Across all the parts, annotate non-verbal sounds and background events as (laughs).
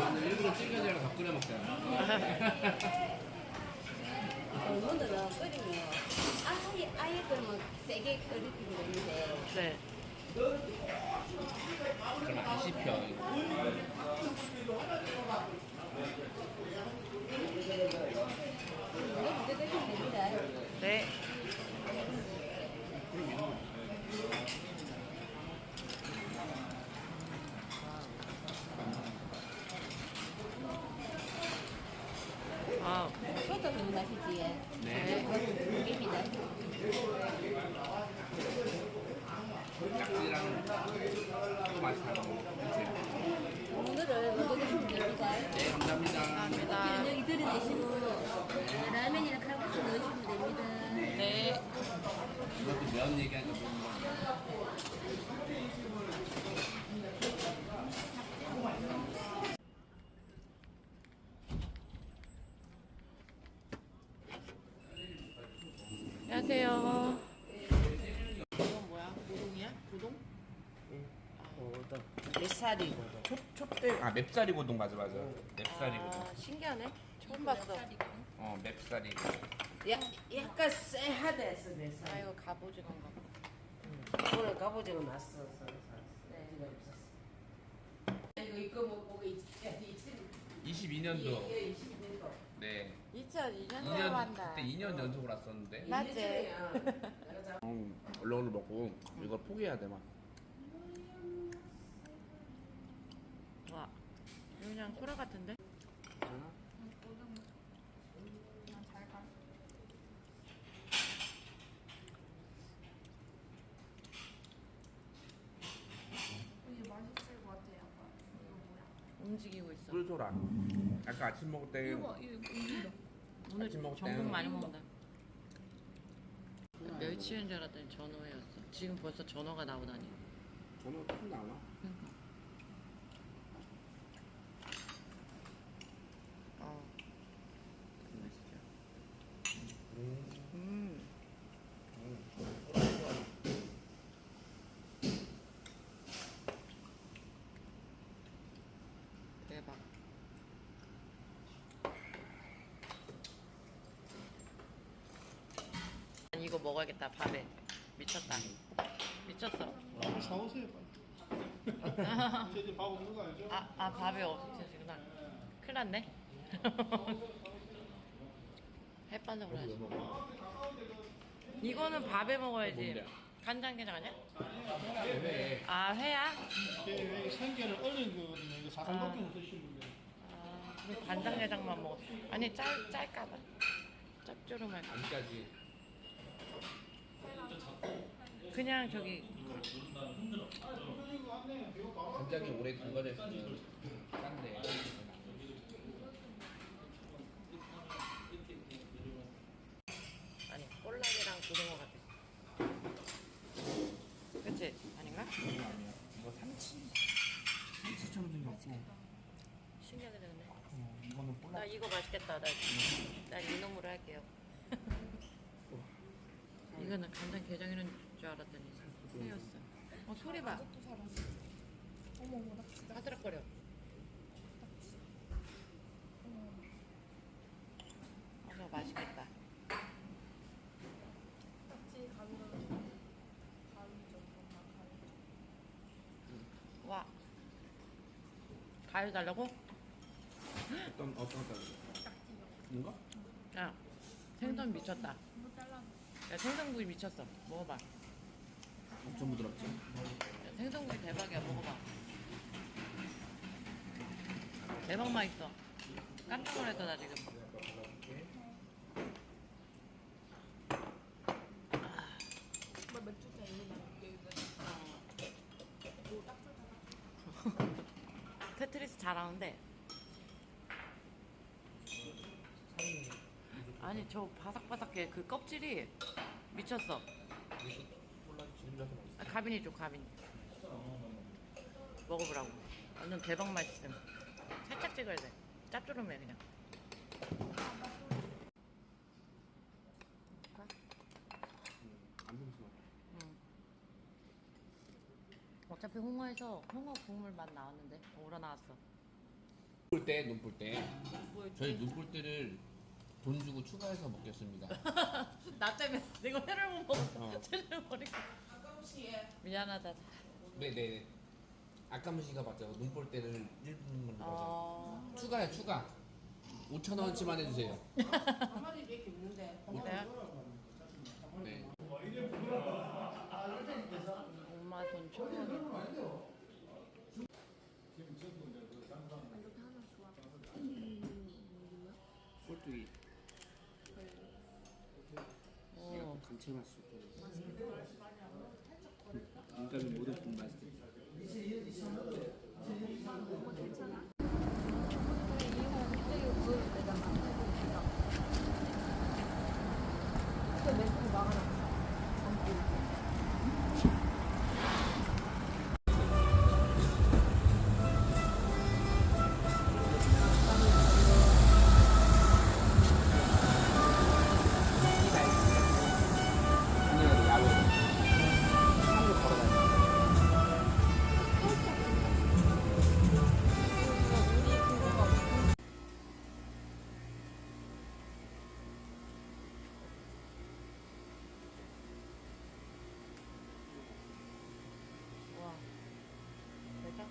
아, 오늘 일부러 찌개지랑 밥 끓여 먹잖아. 오늘은 끓이면 아예 아예 끓으면 세게 끓이면 되는데 네. 그럼 안 씹혀. 이거. 이거 무대 끓이면 됩니다. 네. 아, 소도 너무 맛있지. 네. 고기입니다. 낙지랑 이거 맛이 다 먹어. 그치? 오늘은 먼저 드시면 됩니다. 네, 감사합니다. 감사합니다. 여기 들이대시고 라면이나 칼국수 넣으시면 됩니다. 네. 이것도 면 얘기하니까 좀 안녕하세요. 이건 뭐야? 고동이야? 고동? 고동 뱃살이 고동 촛대 아 맵사리 고동 맞아 맞아. 맵사리 고동. 아, 신기하네. 처음 봤어. 어 맵사리. 야, 약간 쎄하대서 아, 뱃살 이거 갑오징어인가 봐. 오늘 갑오징어 났어 네. 네. 없었어 이거 이거 먹고 이제 22년도. 이게 20년도 네. 2002년도에 2년 왔다. 그때 2년 연속으로 왔었는데. 맞지? 어, 얼른 먹고 이거 포기해야 돼 막. 그냥 소라 같은데? 이게 맛있을 것 같아 약간 이거 뭐야 움직이고 있어. 꿀소라. 아까 아침 먹을 때 이거 이거 오늘 아침 먹을 전복 땐- 많이 먹는다. 멸치인 줄 알았더니 전어회였어. 지금 벌써 전어가 나오다니. 저는 큰 나와. 어. 그 맛이죠. 음. 대박. 난 이거 먹어야겠다 밥에. 미쳤다. 미쳤어. 밥을 사오세요 빨리. (laughs) 밥 없는 거 알죠? 아, 아 밥이 없으시구나. 큰일 났네. (laughs) 햇반으로 해야지. 이거는 밥에 먹어야지? 간장게장 아니야? 왜? 아 회야? 생계를 얼린 거거든요 이거 사상밖에 못 드시는 거예요 아 간장게장만 먹어. 아니 짤, 짤까봐. 짭조름할 안까지. 그냥 저기 간장이 오래 담가졌으면 싼데. 아니 꼴락이랑 고등어 같아 그치? 아닌가? 이거 아니야. 이거 삼치. 삼치처럼 생겼고. 신기하게 되네 어, 이거는. 나 이거 맛있겠다 나, 난 이놈으로 할게요 (laughs) 이거는 간장 게장이는 줄 알았더니 회였어 어 소리 봐. 또 살았어 어머 어머 낙지 낙지 까드락거려. 어머 맛있겠다. 낙지 가루죠 뭔가 가루 와. 가위 달라고? 어떤 어떤 거? 이거? 야 생선 미쳤다. 이거 잘라 야 생선구이 미쳤어. 먹어봐 엄청 부드럽지. 야, 생선구이 대박이야 먹어봐. 대박 맛있어. 깜짝 놀랐어 나 지금. 뭐 맥주잔 나 이거 테트리스 잘하는데. 아니 저 바삭바삭해. 그 껍질이 미쳤어 꼴라 지금 자서 맛있어. 아, 가빈이 줘 가빈이 먹어보라고 완전 대박 맛있음 살짝 찍어야 돼 짭조름해 그냥 안 듬수. 응. 어, 어차피 홍어에서 홍어 국물 맛 나왔는데 우러나왔어. 볼 때, 눈볼 때. 저희 눈볼 때를 돈 주고 추가해서 먹겠습니다. (laughs) 나 때문에 내가 회를 못 먹었어. 어. (laughs) 버리고. 미안하다. 네네. 아까 씨가 맞죠. 눈볼 때를 1분 맞아. 어. 추가야 추가. 5천 원치만 해주세요. 한 마리 이렇게 있는데. 내가 네. 엄마 돈 충분히. 꼴뚜기. 오. 감칠맛 수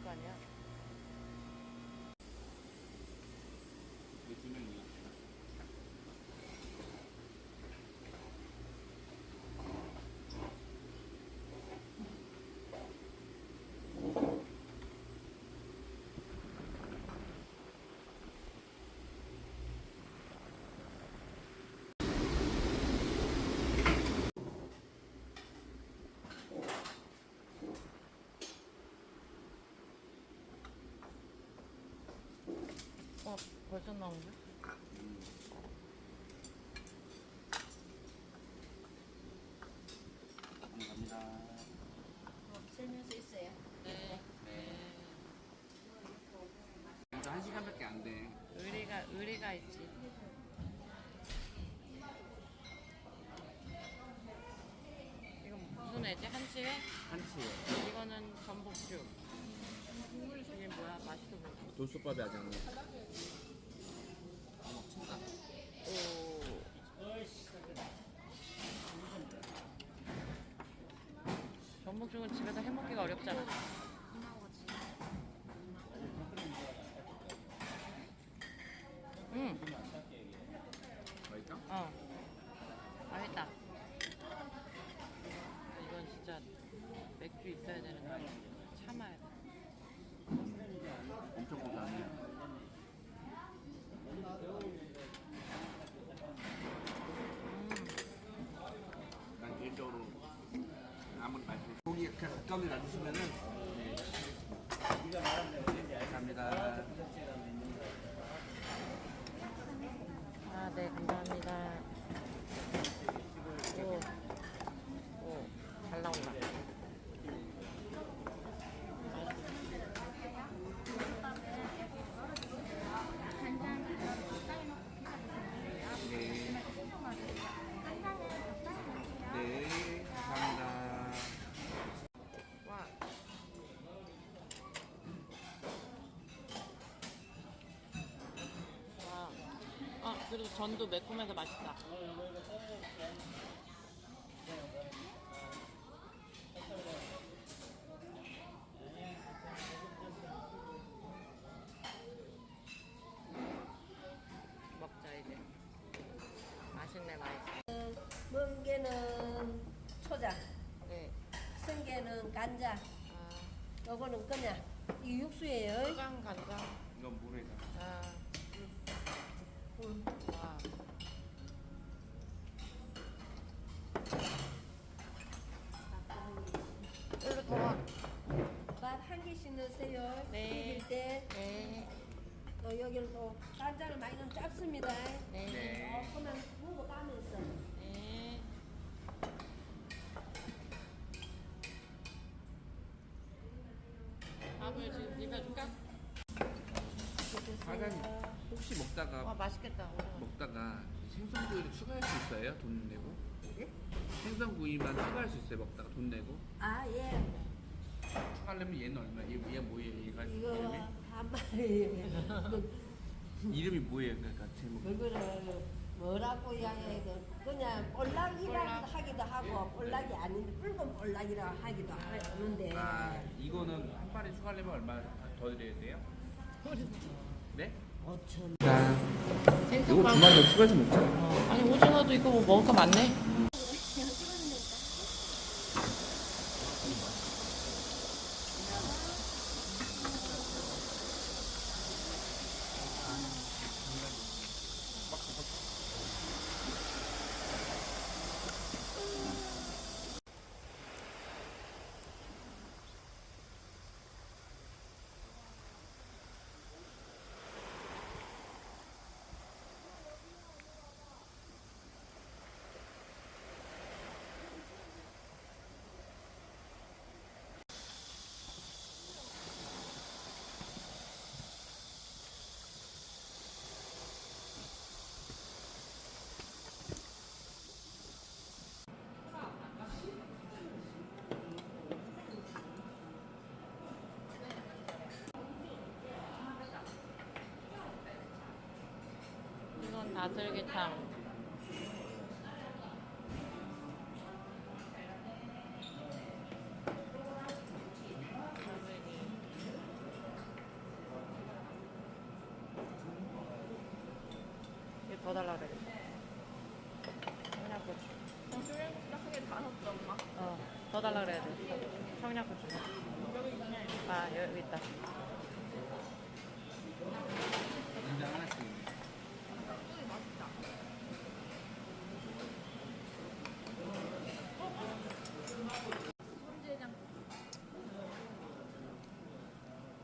대장간이야. 어, 벌써 나온 거야? 감사합니다. 설명서 있어요. 네. 이거 한 시간밖에 안 돼. 의리가 의리가 있지. 이건 무슨 애지? 한치회? 한치. 이거는 전복죽. 이게 뭐야? 맛있어 보여. 돌솥밥이 아직 안. 오. 전복죽은 집에서 해먹기가 어렵잖아. 응, 맛있다? 어. 맛있다. 이건 진짜 맥주 있어야 되는 거 아니야? 참아야 돼. 엄청 고소하네. 난 개인적으로 아무리 맛있어. 고기 그냥 가까운 데 놔주시면은 네, 하겠습니다. 감사합니다. 아, 네, 감사합니다. 오, 오, 잘 나온다. 네. 네, 감사합니다. 와. 와. 아, 그래도 전도 매콤해서 맛있다. 짧습니다. 네. 네. 조금만 무고 까면서. 네. 밥을 지금 비벼줄까? 사장님, 혹시 와 먹다가 맛있겠다. 오징어. 먹다가 생선구이를 추가할 수 있어요? 돈 내고? 생선구이만 추가할 수 있어요? 먹다가 돈 내고? 아, 예. 추가 수하려면 얘는 얼마? 얘, 얘 뭐예요? 얘가 이거 이름이? 한 마리 이름이 뭐예요? 그러니까 제목. 그거를 뭐라고 이야기해도 그냥 볼락이라 볼락. 하기도 하고 볼락이 아닌데 붉은 볼락이라고 하기도 하는데 아 이거는 한 마리 수하려면 얼마 더 드려야 돼요? 네? 5천 이거 두 마리 더 추가해서 먹자. 어, 아니 오징어도 이거 뭐 먹을 거 많네. 이건 다슬기탕. 더 달라 그래. 청양고추. 크게 다 샀어 엄마. 어, 더 달라 그래야 돼. 청양고추. 아, 여기 있다. 인자 하나씩. 닭고기 맛있다. 손질장.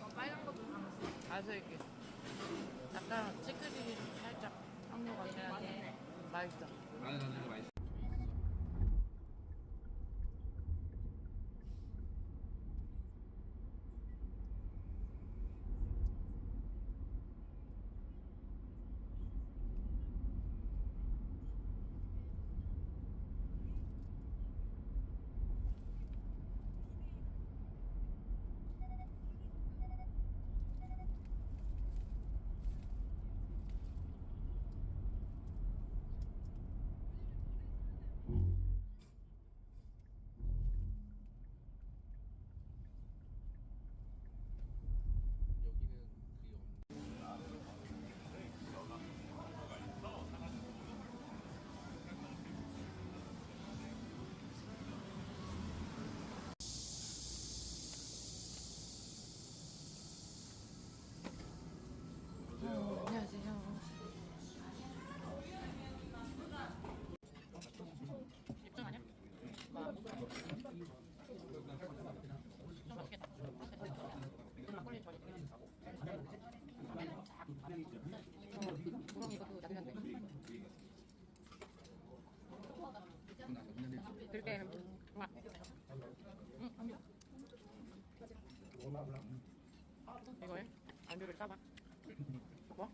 어, 빨간 것도 담았 거. 어.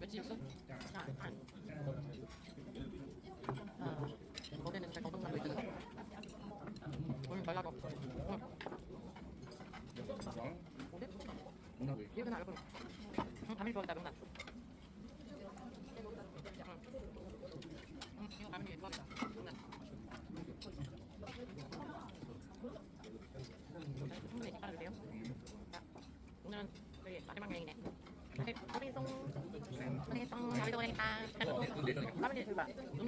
며칠 있어? 아, 안. 아, 거기는 잘 건강하고 있거든. 오늘 말라고. 응. 어디? 뭐나 왜? 이거 나 알고. 응, 밤이 좋아했다, 명나. 응, 이거 밤이 좋아했다, 명나. 충분히 식사를 주세요. 자, 오늘은 저희 마지막 여행이네. 네, 호리송, 호리송, 여기도 오니까. 라면이 들봐. 음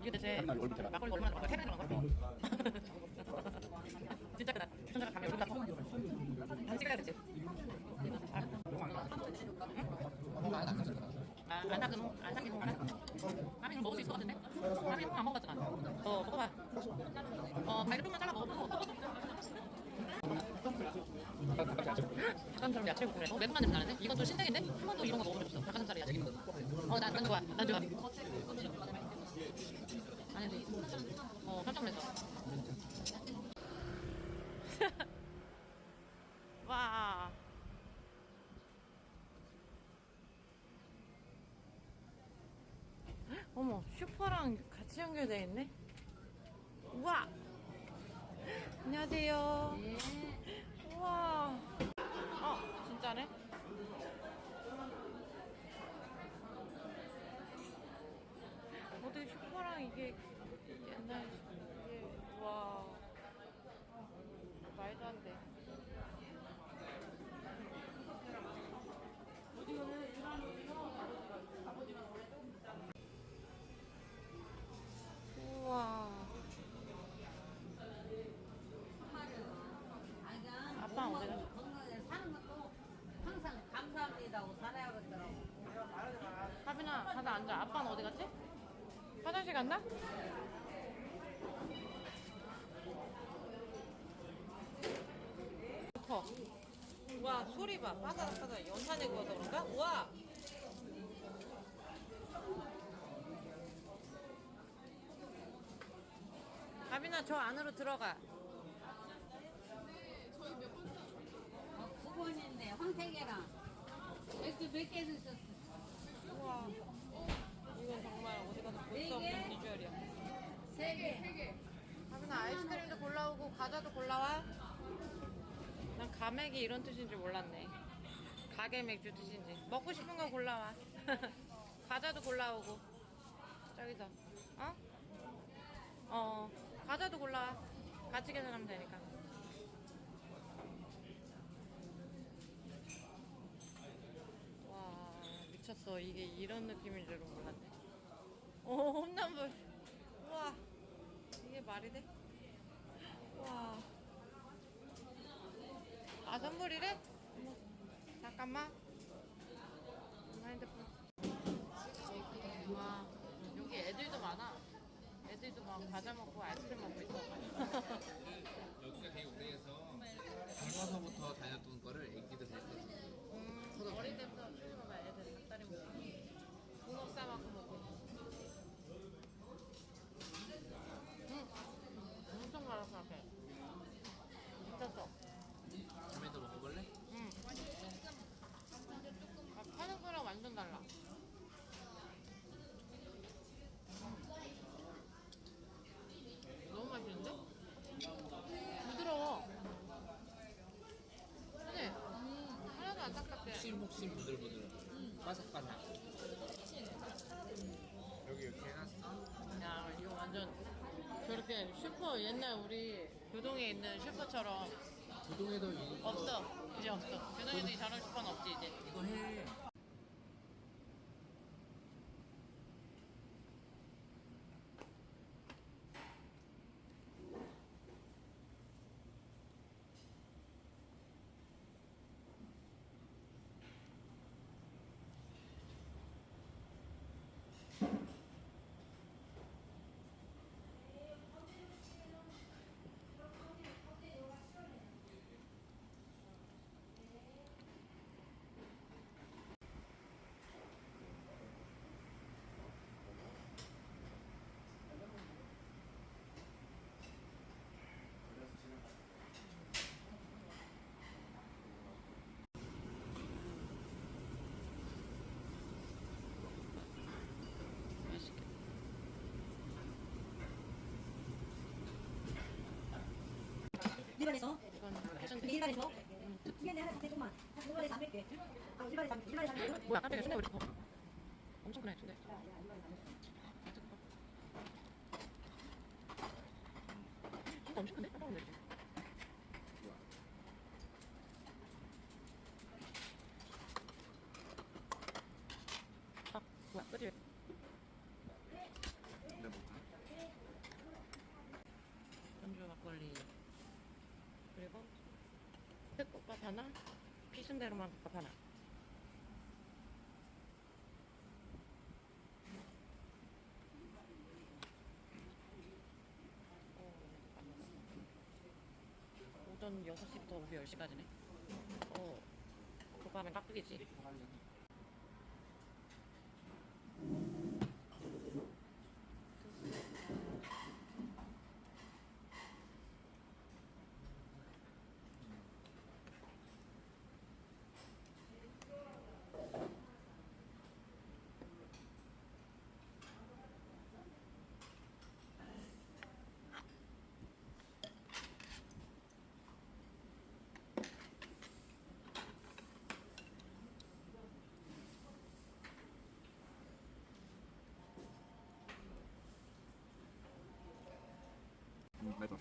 이게 대체 막걸리 얼마나 하민이 홍안 먹었잖아. 어, 먹어봐. 어, 발을 좀만 잘라 먹어보고. 닭가슴살은 야채 볶음이래. 어, 매콤한 냄새 나는데? 이건 좀 신세계인데? 한 번도 이런 거 먹어본 적 없어. 닭가슴살에 야채. 어, 난, 난 좋아. 난 좋아. 아닌데. 어, 깜짝 놀랐어. (laughs) 와. 어머, 슈퍼랑 같이 연결돼 있네. 우와. 안녕하세요. 우와. 어, 진짜네. 어떻게 슈퍼랑 이게 화장실 갔나? 커. 와, 소리 봐. 바삭바삭 연산에 구워서 그런가? 우와! 하빈아, 저 안으로 들어가. 두 번인데 황태계랑 맥주 몇개 드셨어? 우와. 이건 정말 어디 가서 볼 수 없는 비주얼이야. 세 개. 세 개. 하빈아 아이스크림도 골라오고 과자도 골라와. 난 가맥이 이런 뜻인 줄 몰랐네. 가게 맥주 뜻인지. 먹고 싶은 거 골라와. (laughs) 과자도 골라오고. 저기서. 어? 어. 과자도 골라와. 같이 계산하면 되니까. 와 미쳤어. 이게 이런 느낌인 줄은 몰랐네. 오 홈런볼. 우와. 이게 말이 돼? 와. 아, 선물이래? 어머, 잠깐만. 엄마 핸드폰. 와, 여기 애들도 많아. 애들도 막 과자 먹고 아이스크림 먹고 있어. 여기가 되게 오래해서 젊어서부터 다녔던 거를 애기들 다 했거든. 음, 어릴 때부터 키우는 거야, 애들 닭다리 먹고. 붕어 싸먹고 먹고. 음, 엄청 갈아서 앞에. 미쳤어. 처음에도 먹어볼래? 응. 아, 파는 거랑 완전 달라. 너무 맛있는데? 부드러워. 그치? 하나도 안 푹신푹신 부들부들. 바삭바삭. 여기 이렇게 해놨어. 야, 이거 완전 저렇게 슈퍼, 옛날 우리 교동에 있는 슈퍼처럼 부동에도 이거 없어. 이제 없어. 교동에도 이 저런 슈퍼는 없지, 이제. 이거 해. 1반에서 1반에서 1반에 하나 400개만 1반에 400개 아 1반에 300개 1반에 300개 뭐야 깜짝이야 순간 우리 새꽃밥 하나, 피순대로만 밥 하나. 오전 6시부터 오후 10시까지네. 어, 그거 하면 깍두기지. 음, 맛있어.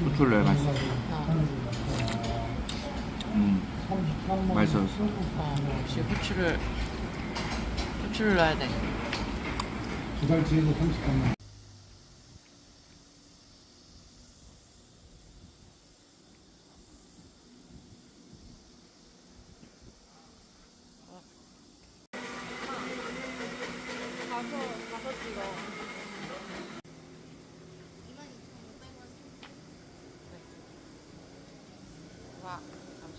후추를 넣어야 맛있어. 음, 맛있어졌어. 어, 역시 후추를 후추를 넣어야 돼. 두 달 뒤에도 33만 가